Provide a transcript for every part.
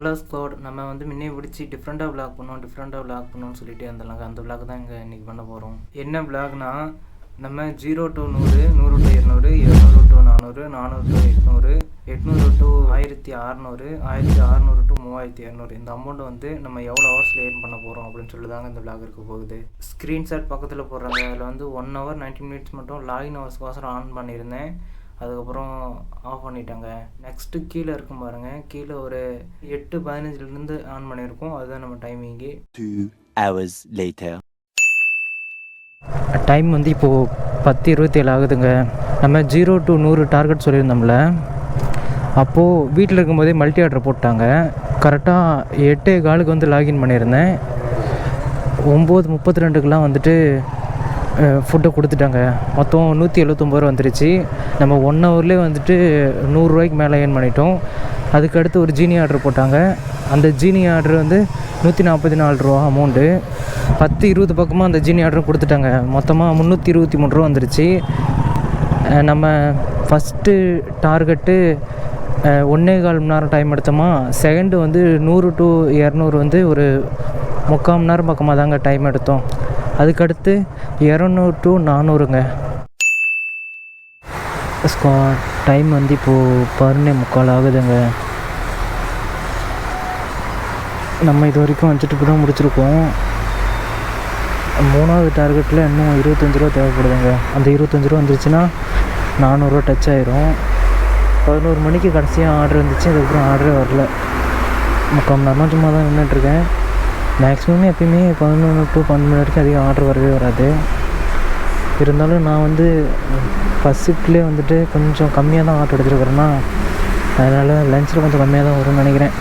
Plus code நம்ம வந்து முன்னே பிடிச்சி டிஃப்ரெண்ட்டாக விளாக் பண்ணோம் டிஃப்ரெண்ட்டாக விளாக் பண்ணோம்னு சொல்லிட்டு இருந்தாங்க அந்த விளாக் தான் இங்கே இன்றைக்கி பண்ண போகிறோம் என்ன விளாக்னா நம்ம ஜீரோ டு நூறு நூறு டு இரநூறு இரநூறு டு நானூறு நானூறு டு எட்நூறு எட்நூறு டு ஆயிரத்தி அறநூறு ஆயிரத்தி அறநூறு டு மூவாயிரத்தி இரநூறு இந்த அமௌண்ட் வந்து நம்ம எவ்வளோ ஹவர்ஸில் ஏர்ன் பண்ண போகிறோம் அப்படின்னு சொல்லி தாங்க இந்த விளாக் இருக்க போகுது. ஸ்க்ரீன்ஷாட் பக்கத்தில் போடுறாங்க அதில் வந்து ஒன் ஹவர் 90 மினிட்ஸ் மட்டும் லாகின் ஹவர்ஸ்க்கோசரம் ஆன் பண்ணியிருந்தேன். அதுக்கப்புறம் ஆஃப் பண்ணிட்டாங்க. நெக்ஸ்ட்டு கீழே இருக்கும் பாருங்க. கீழே ஒரு எட்டு பதினஞ்சுலேருந்து ஆன் பண்ணியிருக்கோம். அதுதான் நம்ம timing Two hours later. Time வந்து இப்போது பத்து இருபத்தேழு ஆகுதுங்க. நம்ம ஜீரோ டு நூறு டார்கெட் சொல்லியிருந்தோம்ல. அப்போது வீட்டில் இருக்கும்போதே மல்டி ஆர்டர் போட்டாங்க. கரெக்டாக எட்டே காலுக்கு வந்து லாகின் பண்ணியிருந்தேன். ஒம்பது முப்பத்தி ரெண்டுக்கெலாம் வந்துட்டு ஃபுட்டை கொடுத்துட்டாங்க. மொத்தம் நூற்றி எழுபத்தொம்பது ரூபா வந்துருச்சு. நம்ம ஒன் ஹவர்லேயே வந்துட்டு நூறுரூவாய்க்கு மேலே ஏர்ன் பண்ணிட்டோம். அதுக்கடுத்து ஒரு ஜீனி ஆர்டர் போட்டாங்க. அந்த ஜீனி ஆர்டர் வந்து நூற்றி நாற்பத்தி நாலு ரூபா அமௌண்ட்டு பத்து இருபது பக்கமாக அந்த ஜீனி ஆர்டர் கொடுத்துட்டாங்க. மொத்தமாக முந்நூற்றி இருபத்தி மூணு ரூபா வந்துருச்சு. நம்ம ஃபஸ்ட்டு டார்கெட்டு ஒன்றே கால் மணி நேரம் டைம் எடுத்தோமா? செகண்டு வந்து நூறு டு இரநூறு வந்து ஒரு முக்கால் மணி நேரம் பக்கமாக தாங்க டைம் எடுத்தோம். அதுக்கடுத்து இரநூறு டு நானூறுங்க. ஸ்கா டைம் வந்து இப்போது பதினே முக்கால் ஆகுதுங்க. நம்ம இது வரைக்கும் அஞ்சு ட்ரிப்பு தான் முடிச்சிருக்கோம். மூணாவது டார்கெட்டில் இன்னும் இருபத்தஞ்சி ரூபா தேவைப்படுதுங்க. அந்த இருபத்தஞ்சி ரூபா வந்துருச்சுன்னா நானூறுரூவா டச் ஆயிரும். பதினோரு மணிக்கு கடைசியாக ஆர்டர் இருந்துச்சு அதுக்கப்புறம் ஆர்டரே வரல. முக்கால் மணி நேரமாக சும்மா தான் நின்றுட்டுருக்கேன் மேக்ஸிமம் எப்பயுமே பதினொன்று டு பன்னெண்டு மணி வரைக்கும் அதிகம் ஆர்டர் வரவே வராது. இருந்தாலும் நான் வந்து ஃபஸ்ட் ஷிஃப்ட்லேயே வந்துட்டு கொஞ்சம் கம்மியாக தான் ஆர்டர் எடுத்துருக்குறேன்னா அதனால் லஞ்சில் கொஞ்சம் கம்மியாக தான் வரும்னு நினைக்கிறேன்.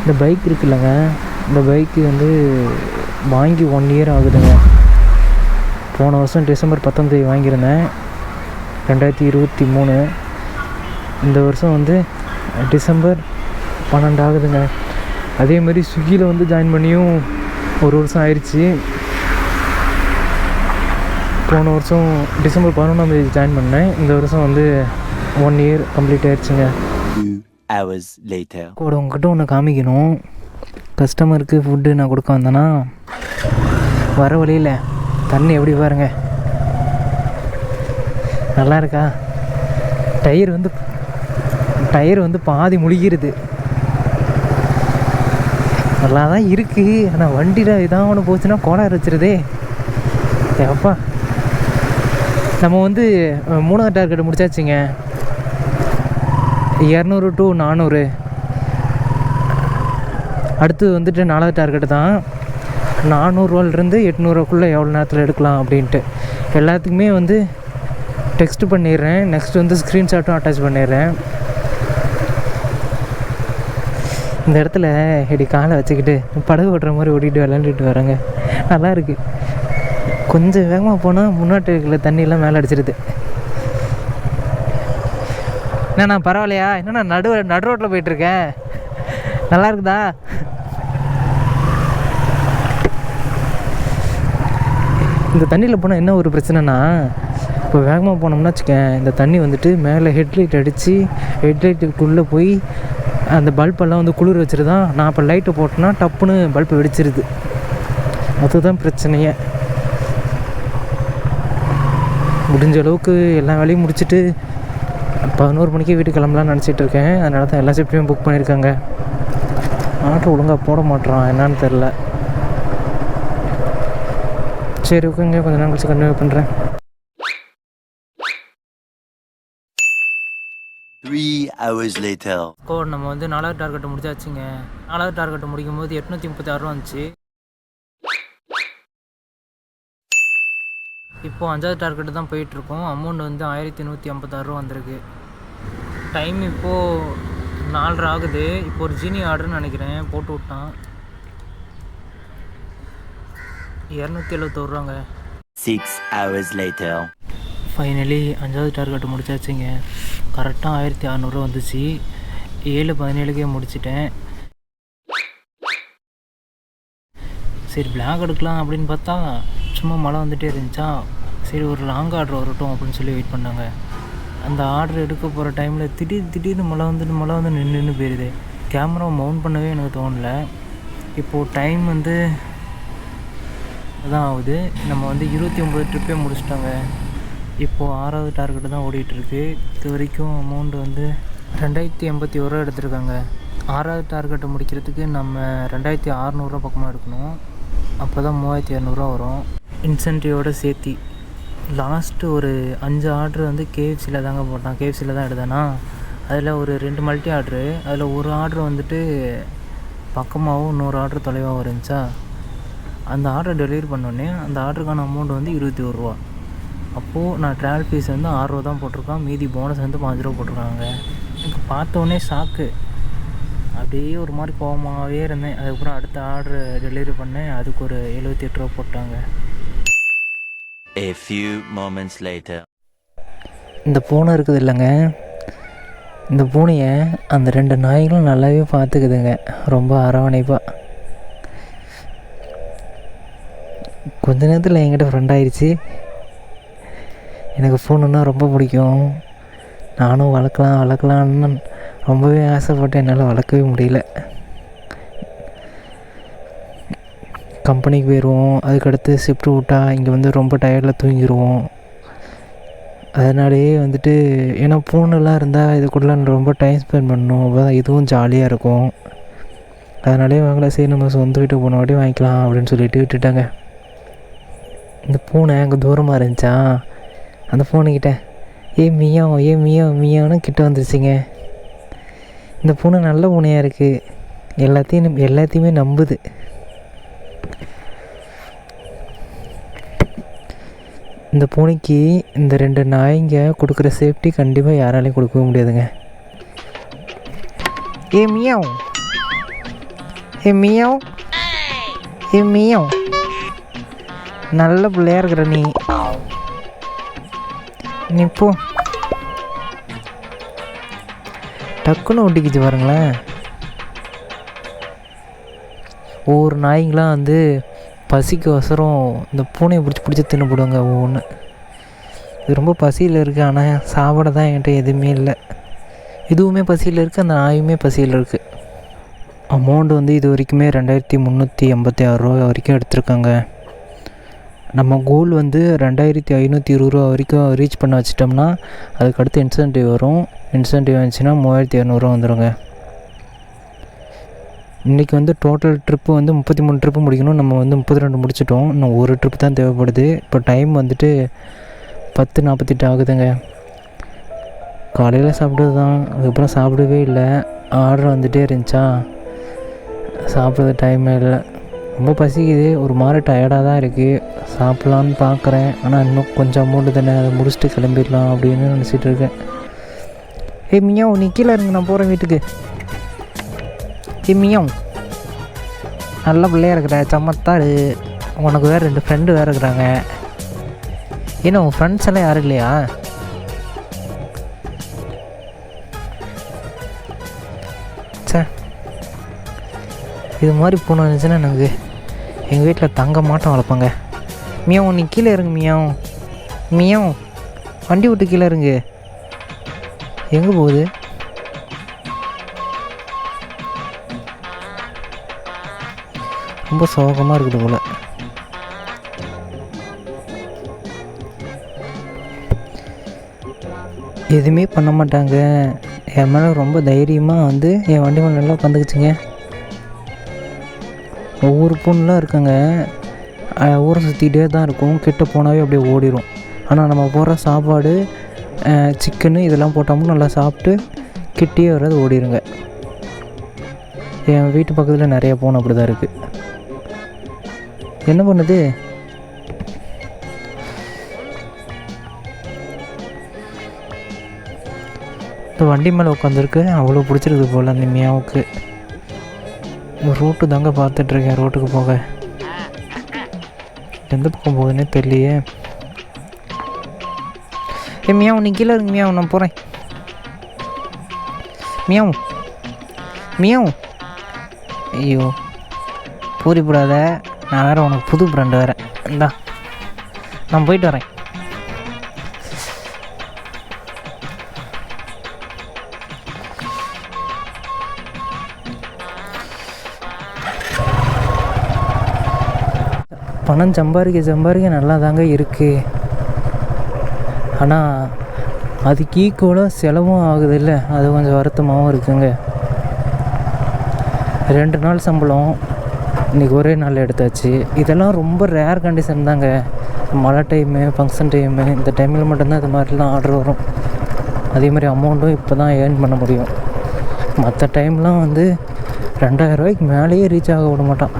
இந்த பைக் இருக்குல்லங்க. இந்த பைக்கு வந்து வாங்கி ஒன் இயர் ஆகுதுங்க. போன வருஷம் டிசம்பர் பத்தொம்பது வாங்கியிருந்தேன். ரெண்டாயிரத்தி இருபத்தி மூணு. இந்த வருஷம் வந்து டிசம்பர் பன்னெண்டு ஆகுதுங்க. அதே மாதிரி ஸ்விக்கியில் வந்து ஜாயின் பண்ணியும் ஒரு வருஷம் ஆயிடுச்சு போன வருஷம் டிசம்பர் பதினொன்றாம் தேதி ஜாயின் பண்ணேன். இந்த வருஷம் வந்து ஒன் இயர் கம்ப்ளீட் ஆயிடுச்சுங்க. கூட உங்ககிட்ட ஒன்று காமிக்கணும். கஸ்டமருக்கு ஃபுட்டு நான் கொடுக்க வந்தேன்னா வர வழியில் தண்ணி எப்படி பாருங்க. நல்லா இருக்கா? டயர் வந்து டயர் வந்து பாதி முழுகிருது. நல்லா தான் இருக்குது ஆனால் வண்டியில் இதான் ஒன்று போச்சுன்னா கோளாறு வச்சிருதே. அப்பா. நம்ம வந்து மூணாவது டார்கெட் முடிச்சாச்சுங்க. இரநூறு டு நானூறு. அடுத்து வந்துட்டு நாலாவது டார்கெட் தான். நானூறுவாலிருந்து எட்நூறுவாக்குள்ளே எவ்வளோ நேரத்தில் எடுக்கலாம் அப்படின்ட்டு. எல்லாத்துக்குமே வந்து டெக்ஸ்ட் பண்ணிடுறேன். நெக்ஸ்ட் வந்து ஸ்க்ரீன்ஷாட்டும் அட்டாச் பண்ணிடுறேன். இந்த இடத்துல இப்படி காலை வச்சுக்கிட்டு படகு ஓட்டுற மாதிரி ஓடிட்டு விளாண்டுட்டு வரேங்க நல்லா இருக்கு. கொஞ்சம் வேகமாக போனால் முன்னாடி இருக்கிற தண்ணியெல்லாம் மேலே அடிச்சிருது. என்னண்ணா பரவாயில்லையா? என்னண்ணா நடு நடு ரோட்டில் போயிட்டுருக்கேன். நல்லா இருக்குதா? இந்த தண்ணியில் போனால் என்ன ஒரு பிரச்சனைனா இப்போ வேகமாக போனோம்னா வச்சுக்கேன் இந்த தண்ணி வந்துட்டு மேலே ஹெட்லைட் அடித்து ஹெட்லைட்டுக்குள்ளே போய் அந்த பல்பெல்லாம் வந்து குளிர் வச்சுருதான் நான் இப்போ லைட்டு போட்டேன்னா டப்புன்னு பல்பு வெடிச்சிருது. அதுதான் பிரச்சனையே. முடிஞ்ச அளவுக்கு எல்லா வேலையும் முடிச்சுட்டு பதினோரு மணிக்கு வீட்டுக்கு கிளம்பலாம்னு நினச்சிட்டு இருக்கேன். அதனால தான் எல்லா ஷிஃப்ட்டையும் புக் பண்ணியிருக்காங்க. ஆட்டோ ஒழுங்காக போட மாட்றான். என்னன்னு தெரில சரி ஓகேங்க கொஞ்ச நாள் கழிச்சு கண்டினியூ பண்ணுறேன் Three hours later. கோட் நம்ம வந்து நாலாவது டார்கெட்டை முடிச்சாச்சுங்க. நாலாவது டார்கெட்டை முடிக்கும் போது எட்நூற்றி முப்பத்தி ஆறு ரூபா வந்துச்சு. இப்போ அஞ்சாவது டார்கெட்டு தான் போயிட்டுருக்கோம். அமௌண்ட் வந்து ஆயிரத்தி நூற்றி ஐம்பத்தாறு ரூபா வந்திருக்கு. டைம் இப்போது நாலரை ஆகுது. இப்போ ஒரு ஜீனி ஆர்டர்னு நினைக்கிறேன். போட்டு விட்டான். இரநூத்தி எழுபத்தோரு ரூபாங்க. Six hours later. ஃபைனலி அஞ்சாவது டார்கெட் முடிச்சாச்சுங்க. கரெக்டாக ஆயிரத்தி அறநூறுவா வந்துச்சு. ஏழு பதினேழுக்கே முடிச்சிட்டேன். சரி பிளாக் எடுக்கலாம் அப்படின்னு பார்த்தா சும்மா மழை வந்துகிட்டே இருந்துச்சா? சரி ஒரு லாங் ஆர்டர் வரட்டும் அப்படின்னு சொல்லி வெயிட் பண்ணாங்க. அந்த ஆர்டர் எடுக்க போகிற டைமில் திடீர் திடீர்னு மழை வந்துட்டு மழை வந்து நின்று நின்று போயிடுது கேமரா மவுண்ட் பண்ணவே எனக்கு தோணல. இப்போது டைம் வந்து அதான் ஆகுது. நம்ம வந்து இருபத்தி ஒம்பது ட்ரிப்பே முடிச்சிட்டோங்க. இப்போது ஆறாவது டார்கெட்டு தான் ஓடிட்டுருக்கு. இது வரைக்கும் அமௌண்ட் வந்து ரெண்டாயிரத்தி எண்பத்தி ஒரு ரூபா எடுத்திருக்காங்க. ஆறாவது டார்கெட்டை முடிக்கிறதுக்கு நம்ம ரெண்டாயிரத்தி அறநூறுரூவா பக்கமாக எடுக்கணும். அப்போ தான் மூவாயிரத்தி இரநூறுவா வரும். இன்சென்டிவோட சேர்த்தி. லாஸ்ட்டு ஒரு அஞ்சு ஆர்டர் வந்து கேஎஃப்சியில் தாங்க போட்டான். கேஎஃப்சியில் தான் எடுத்தேன்னா அதில் ஒரு ரெண்டு மல்டி ஆர்டரு அதில் ஒரு ஆர்டர் வந்துட்டு பக்கமாகவும் இன்னொரு ஆர்டர் தொலைவாகவும் இருந்துச்சா? அந்த ஆர்டர் டெலிவரி பண்ணோடனே அந்த ஆர்டருக்கான அமௌண்ட் வந்து இருபத்தி ஒரு ரூபா அப்போது நான் ட்ராவல் ஃபீஸ் வந்து ஆறு ரூபா தான் போட்டிருக்கேன் மீதி போனஸ் வந்து பாஞ்சு ரூபா போட்டிருக்காங்க. எனக்கு பார்த்தோன்னே ஷாக்கு அப்படியே ஒரு மாதிரி கோவமாகவே இருந்தேன். அதுக்கப்புறம் அடுத்த ஆர்டர் டெலிவரி பண்ணேன். அதுக்கு ஒரு எழுபத்தி எட்டு ரூபா போட்டாங்க. A few moments later. இந்த பூனை இருக்குது இல்லைங்க. இந்த பூனையை அந்த ரெண்டு நாய்களும் நல்லாவே பார்த்துக்குதுங்க. ரொம்ப அரவணைப்பாக கொஞ்ச நேரத்தில் என்கிட்ட ஃப்ரெண்ட் ஆயிடுச்சு எனக்கு ஃபோனுன்னா ரொம்ப பிடிக்கும். நானும் வளர்க்கலாம் வளர்க்கலான்னு ரொம்பவே ஆசைப்பட்டு என்னால் வளர்க்கவே முடியல. கம்பெனிக்கு போயிடுவோம் அதுக்கடுத்து ஷிஃப்ட் விட்டா இங்கே வந்து ரொம்ப டயர்டில் தூங்கிடுவோம் அதனாலேயே வந்துட்டு ஏன்னா பூனெல்லாம் இருந்தால் இது கூட ரொம்ப டைம் ஸ்பெண்ட் பண்ணணும் அப்போ தான் இதுவும் ஜாலியாக இருக்கும். அதனாலே வாங்கல சரி நம்ம சொந்த வீட்டுக்கு போன வாட்டி வாங்கிக்கலாம் அப்படின்னு சொல்லிட்டு விட்டுட்டாங்க. இந்த பூனை அங்கே தூரமாக இருந்துச்சா? அந்த பூனைக்கிட்ட ஏ மியா ஏ மியா மியான்னு கிட்ட வந்துருச்சுங்க. இந்த பூனை நல்ல பூனையாக இருக்குது எல்லாத்தையும் நம்- எல்லாத்தையுமே நம்புது. இந்த பூனைக்கு இந்த ரெண்டு நாய்ங்க கொடுக்குற சேஃப்டி கண்டிப்பாக யாராலையும் கொடுக்கவே முடியாதுங்க. ஏ மியாவ் ஏ மியாவ் ஏ மியாவ் நல்ல பிள்ளையா இருக்கிற நீ. நீ போ டக்குன்னு ஒட்டிக்கிச்சு பாருங்களேன். ஒவ்வொரு நாய்ங்களாம் வந்து பசிக்கு வசரம் இந்த பூனையை பிடிச்சி பிடிச்சி தின்னு போடுவாங்க ஒவ்வொன்று இது ரொம்ப பசியில் இருக்குது ஆனால் சாப்பிட தான் என்கிட்ட எதுவுமே இல்லை. இதுவுமே பசியில் இருக்குது அந்த நாயுமே பசியில் இருக்குது அமௌண்ட் வந்து இது வரைக்குமே ரெண்டாயிரத்தி முந்நூற்றி எண்பத்தி ஆறு ரூபா வரைக்கும் எடுத்திருக்காங்க. நம்ம கோல் வந்து ரெண்டாயிரத்தி ஐநூற்றி இருபது ரூபா வரைக்கும் ரீச் பண்ண வச்சிட்டோம்னா அதுக்கடுத்து இன்சென்டிவ் வரும். இன்சென்டிவ் வந்துச்சுன்னா மூவாயிரத்தி இரநூறுவா வந்துடுங்க இன்றைக்கி வந்து டோட்டல் ட்ரிப்பு வந்து முப்பத்தி மூணு ட்ரிப்பு முடிக்கணும். நம்ம வந்து முப்பத்தி ரெண்டு முடிச்சிட்டோம். இன்னும் ஒரு ட்ரிப்பு தான் தேவைப்படுது. இப்போ டைம் வந்துட்டு பத்து நாற்பத்தெட்டு ஆகுதுங்க. காலையில் சாப்பிட்டது தான் அதுக்கப்புறம் சாப்பிடவே இல்லை. ஆர்டர் வந்துகிட்டே இருந்துச்சா? சாப்பிட்றது டைமே இல்லை. ரொம்ப பசிக்குது. ஒரு மாதிரி டயர்டாக தான் இருக்குது சாப்பிட்லான்னு பார்க்குறேன் ஆனால் இன்னும் கொஞ்சம் அமௌண்ட்டு தானே. அதை முடிச்சுட்டு கிளம்பிடலாம் அப்படின்னு நினச்சிட்டு இருக்கேன். ஏய் மியாவும் நீ கீழே இருங்க. நான் போகிறேன் வீட்டுக்கு. ஏய் மியாவும் நல்ல பிள்ளையாக இருக்கிற. சமத்தாரு உனக்கு வேறு ரெண்டு ஃப்ரெண்டு வேறு இருக்கிறாங்க. ஏன்னா உன் ஃப்ரெண்ட்ஸ் எல்லாம் யாரும் இல்லையா? சே இது மாதிரி போன இருந்துச்சுன்னா எனக்கு? எங்கள் வீட்டில் தங்க மாட்டம் வளர்ப்பாங்க. மியாவும் நீ கீழே இருங்க மியாவும் மியாவும் வண்டி விட்டு கீழே இருங்க எங்கே போகுது? ரொம்ப சோகமாக இருக்குது போல். எதுவுமே பண்ண மாட்டாங்க. என் மேலே ரொம்ப தைரியமாக வந்து என் வண்டி மேலே நல்லா உட்காந்துக்குச்சுங்க. ஒவ்வொரு பொண்ணுலாம் இருக்காங்க. ஊரை சுற்றிட்டே தான் இருக்கும். கிட்ட போனாவே அப்படியே ஓடிடும் ஆனால் நம்ம போடுற சாப்பாடு சிக்கனு இதெல்லாம் போட்டோம்னா நல்லா சாப்பிட்டு கிட்டேயே வராது ஓடிடுங்க என் வீட்டு பக்கத்தில் நிறைய பூனை அப்படி தான் இருக்குது என்ன பண்ணுது? இந்த வண்டி மேலே உட்காந்துருக்கு. அவ்வளோ பிடிச்சிருக்கு போல் அந்த மியாவுக்கு ரோட்டு தாங்க பார்த்துட்ருக்கேன் ரோட்டுக்கு போக. எந்த பக்கம் போகுதுன்னே தெரியலையே. ஏ மியாவும் நீ கீழே இருங்க மியாவும் நான் போகிறேன் மியாவும் மியாவும் ஐயோ பூரி போடாத நான் வேறு உனக்கு புது ஃப்ரெண்டு வேறு. இந்தா நான் போயிட்டு வரேன். பணம் சம்பாதிக்க சம்பாதிக்க நல்லா தாங்க இருக்குது ஆனால் அதுக்கு ஈக்குவலாக செலவும் ஆகுது இல்லை அது கொஞ்சம் வருத்தமாகவும் இருக்குங்க. ரெண்டு நாள் சம்பளம் இன்றைக்கி ஒரே நாள் எடுத்தாச்சு. இதெல்லாம் ரொம்ப ரேர் கண்டிஷன் தாங்க. மழை டைமு ஃபங்க்ஷன் டைமு இந்த டைமில் மட்டும்தான் இது மாதிரிலாம் ஆர்டர் வரும். அதே மாதிரி அமௌண்ட்டும் இப்போ தான் ஏர்ன் பண்ண முடியும். மற்ற டைம்லாம் வந்து ரெண்டாயிரம் ரூபாய்க்கு மேலேயே ரீச் ஆக விட மாட்டான்.